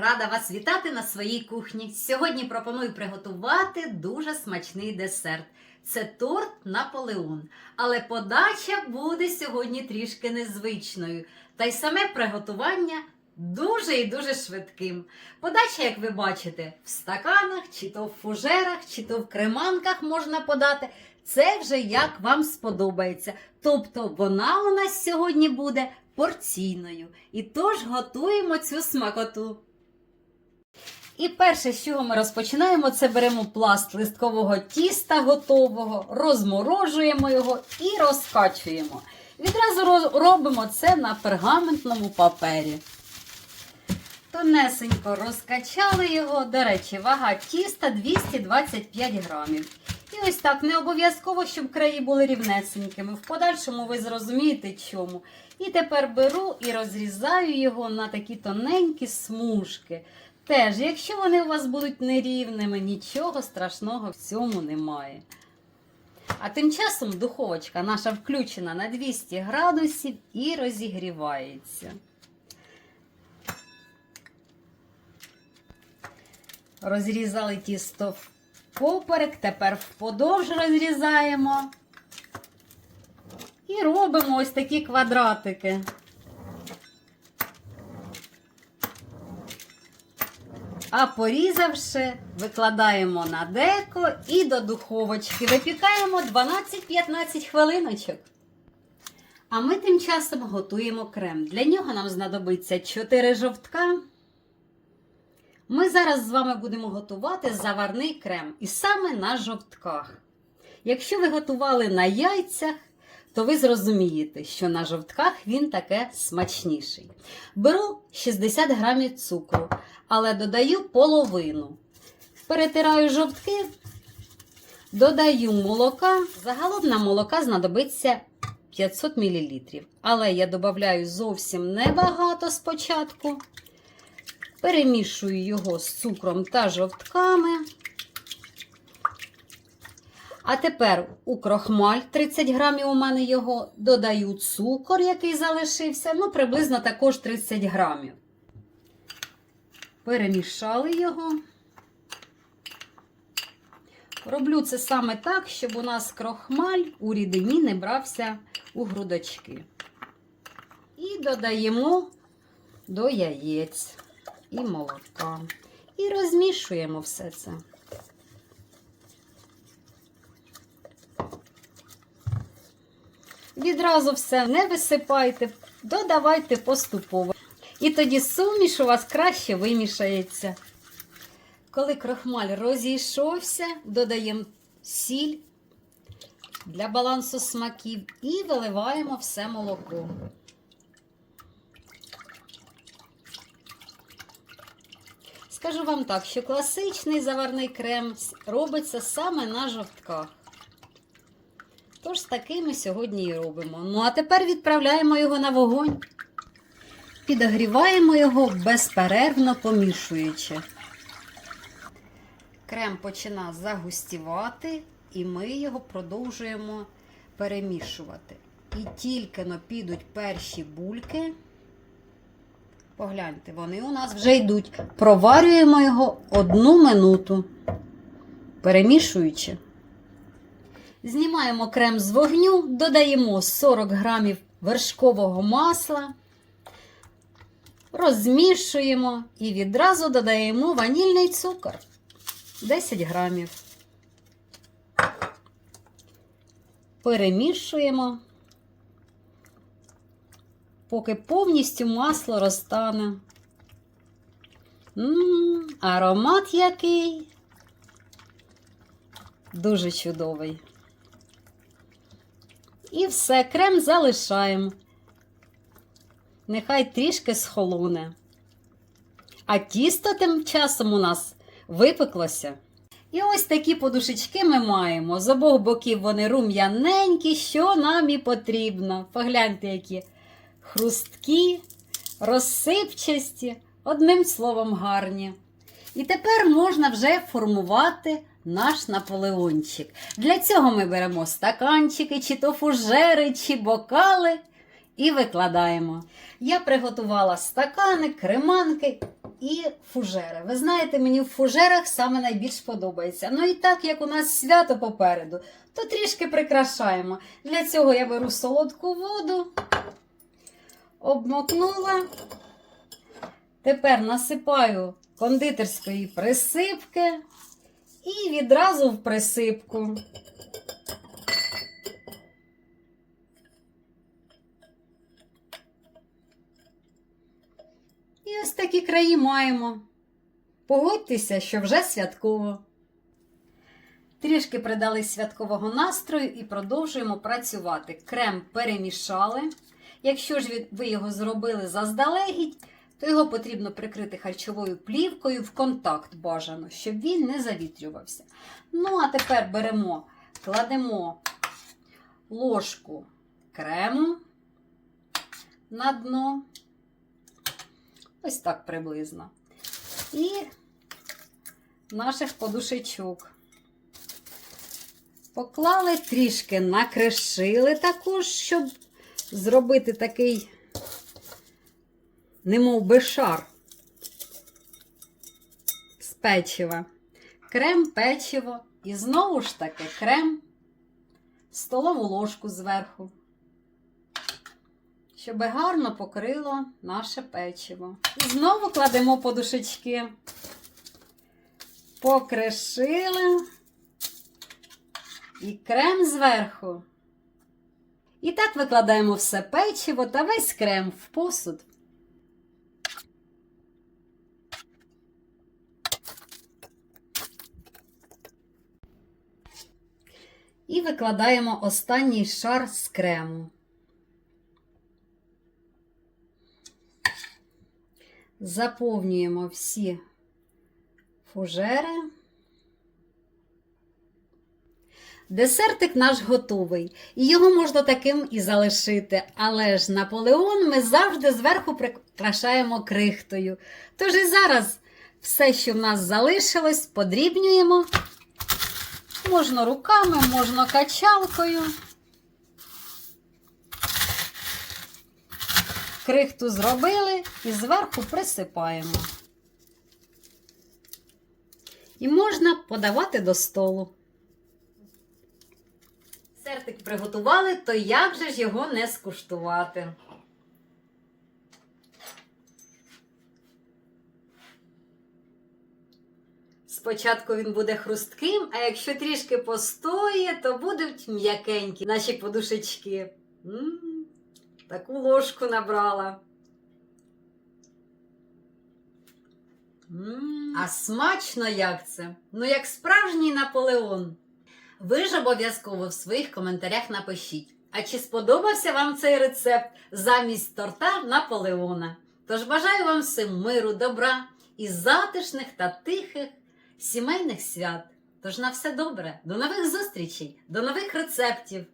Рада вас вітати на своїй кухні. Сьогодні пропоную приготувати дуже смачний десерт. Це торт Наполеон. Але подача буде сьогодні трішки незвичною. Та й саме приготування дуже і дуже швидким. Подача, як ви бачите, в стаканах, чи то в фужерах, чи то в креманках можна подати. Це вже як вам сподобається. Тобто вона у нас сьогодні буде порційною. І тож готуємо цю смакоту. І перше, з чого ми розпочинаємо, це беремо пласт листкового тіста готового, розморожуємо його і розкачуємо. Відразу робимо це на пергаментному папері. Тонесенько розкачали його. До речі, вага тіста 225 грамів. І ось так не обов'язково, щоб краї були рівнесенькими. В подальшому ви зрозумієте чому. І тепер беру і розрізаю його на такі тоненькі смужки. Теж, якщо вони у вас будуть нерівними, нічого страшного в цьому немає. А тим часом духовочка наша включена на 200 градусів і розігрівається. Розрізали тісто поперек, тепер вподовж розрізаємо. І робимо ось такі квадратики. А порізавши, викладаємо на деко і до духовочки. Випікаємо 12-15 хвилиночок. А ми тим часом готуємо крем. Для нього нам знадобиться 4 жовтка. Ми зараз з вами будемо готувати заварний крем. І саме на жовтках. Якщо ви готували на яйцях, то ви зрозумієте, що на жовтках він таке смачніший. Беру 60 грамів цукру, але додаю половину. Перетираю жовтки, додаю молока. Загалом на молока знадобиться 500 мл. Але я додаю зовсім небагато спочатку. Перемішую його з цукром та жовтками. А тепер у крохмаль 30 грамів у мене його, додаю цукор, який залишився, ну приблизно також 30 грамів. Перемішали його. Роблю це саме так, щоб у нас крохмаль у рідині не брався у грудочки. І додаємо до яєць і молока. І розмішуємо все це. Відразу все не висипайте, додавайте поступово. І тоді суміш у вас краще вимішається. Коли крохмаль розійшовся, додаємо сіль для балансу смаків і виливаємо все молоко. Скажу вам так, що класичний заварний крем робиться саме на жовтках. Тож з такими сьогодні і робимо. Ну, а тепер відправляємо його на вогонь. Підогріваємо його безперервно помішуючи. Крем почина загустівати, і ми його продовжуємо перемішувати. І тільки но підуть перші бульки. Погляньте, вони у нас вже йдуть. Проварюємо його одну минуту, перемішуючи. Знімаємо крем з вогню, додаємо 40 грамів вершкового масла, розмішуємо і відразу додаємо ванільний цукор 10 грамів. Перемішуємо, поки повністю масло розтане. М, аромат який. Дуже чудовий. І все, крем залишаємо. Нехай трішки схолоне. А тісто тим часом у нас випеклося. І ось такі подушечки ми маємо. З обох боків вони рум'яненькі, що нам і потрібно. Погляньте, які хрусткі, розсипчасті, одним словом, гарні. І тепер можна вже формувати наш наполеончик. Для цього ми беремо стаканчики, чи то фужери, чи бокали і викладаємо. Я приготувала стакани, креманки і фужери. Ви знаєте, мені в фужерах саме найбільш подобається. Ну і так як у нас свято попереду, то трішки прикрашаємо. Для цього я беру солодку воду, обмокнула. Тепер насипаю кондитерської присипки і відразу в присипку. І ось такі краї маємо. Погодьтеся, що вже святково. Трішки придали святкового настрою і продовжуємо працювати. Крем перемішали. Якщо ж ви- його зробили заздалегідь, то його потрібно прикрити харчовою плівкою в контакт бажано, щоб він не завітрювався. Ну, а тепер беремо, кладемо ложку крему на дно. Ось так приблизно. І наших подушечок. Поклали трішки, накришили також, щоб зробити такий, немов би шар з печива. Крем, печиво і знову ж таки крем, столову ложку зверху щоб гарно покрило наше печиво. І знову кладемо подушечки. Покришили і крем зверху. І так викладаємо все печиво та весь крем в посуд. І викладаємо останній шар з крему. Заповнюємо всі фужери. Десертик наш готовий, і його можна таким і залишити. Але ж Наполеон ми завжди зверху прикрашаємо крихтою. Тож і зараз все, що в нас залишилось, подрібнюємо. Можна руками, можна качалкою. Крихту зробили і зверху присипаємо. І можна подавати до столу. Сертик приготували, то як же ж його не скуштувати? Спочатку він буде хрустким, а якщо трішки постоє, то будуть м'якенькі наші подушечки. М, Таку ложку набрала. М, А смачно як це? Ну, як справжній Наполеон. Ви ж обов'язково в своїх коментарях напишіть. А чи сподобався вам цей рецепт замість торта Наполеона? Тож бажаю вам всім миру, добра і затишних та тихих сімейних свят. Тож на все добре, до нових зустрічей, до нових рецептів!